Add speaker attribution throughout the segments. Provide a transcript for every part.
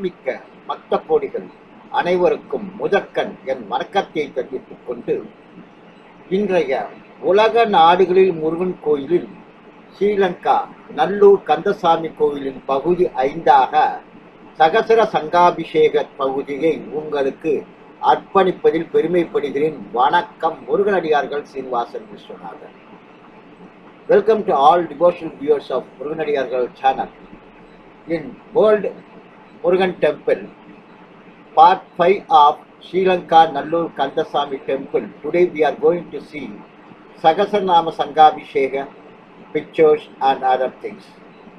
Speaker 1: மிக்க பக்த கோடிகள் அனைவருக்கும் முதற்கண் என் வணக்கத்தை தெரிவித்துக் கொண்டு இன்றைய உலக நாடுகளில் முருகன் கோயிலில் ஸ்ரீலங்கா நல்லூர் கந்தசாமி கோயிலின் பகுதி ஐந்தாக சகசர சங்காபிஷேக பகுதியை உங்களுக்கு அர்ப்பணிப்பதில் பெருமைப்படுகிறேன் வணக்கம் முருகனடியார்கள் Srinivasan Viswanathan welcome to all devotional viewers of முருகனடியார்கள் channel in world Murugan temple part five of Sri Lanka Nallur Kandaswamy temple today we are going to see சகசநாம சங்காபிஷேக pictures and other things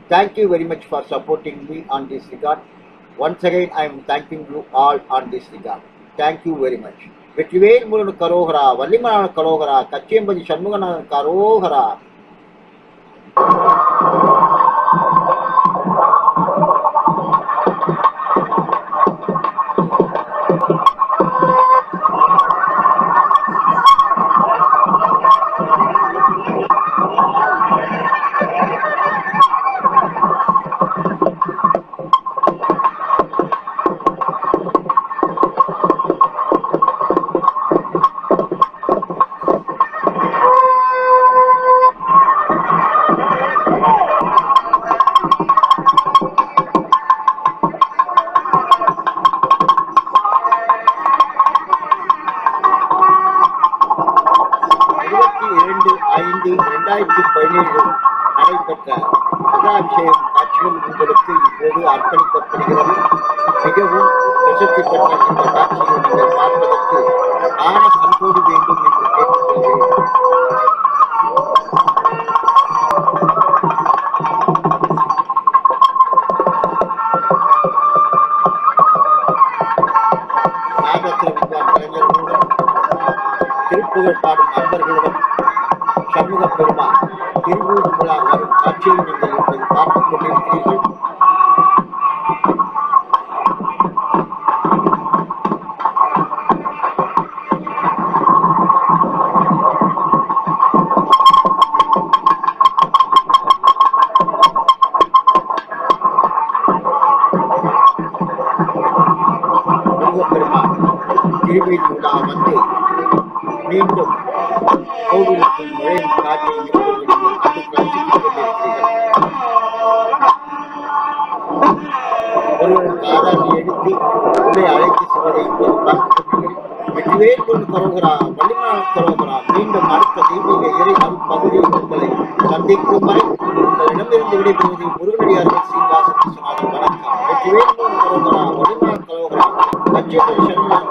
Speaker 1: Thank very very much for supporting me on this regard. Once again, I am thanking you all on this regard. Thank you very much Vetrivel Murugan கரோகரா வள்ளிமலான கரோகரா கச்சியம்பதி சண்முகநாதன் கரோகரா. இரண்டு ஐந்து இரண்டாயிரத்தி பதினேழு நடைபெற்ற மகாபிஷேகம் காட்சிகள் உங்களுக்கு இப்போது அர்ப்பணிக்கப்படுகிறது மிகவும் பிரசித்தி பெற்ற இந்த காட்சியை நீங்கள் பார்ப்பதற்கு காண கண்கோடு வேண்டும் என்று கேட்டுக்கொள்கிறேன் நாதஸ்வர வித்வான் கலைஞர்களுடன் திருப்புகழ் பாடும் அன்பர்களுடன் சண்முக பெருமான் திருவூர் விழா வரும் காட்சியை நீங்கள் இப்போது பார்த்துக் கொண்டிருக்கிறீர்கள் முருகப்பெருமான் திருவீதி விழா வந்து மீண்டும் கோவிலுக்கு நுழையும் காட்சியை ஒருவருக்கு ஆதாரம் எடுத்து உள்ளே அழைத்து செல்வதை இப்போது பார்த்துக் வெற்றிவேல் கொண்டு கரோகரா வள்ளிமலால் கரோகரா மீண்டும் அடுத்த தெய்வீக இறை அருள் பகுதியில் உங்களை சந்திக்கும் வரை உங்களிடமிருந்து விடைபெறுவது முருகனடியார்கள் ஸ்ரீனிவாசன் விஸ்வநாதன் வணக்கம் வெற்றிவேல் கொண்டு கரோகரா வள்ளிமலால் கரோகரா லட்சுமி சண்முகம்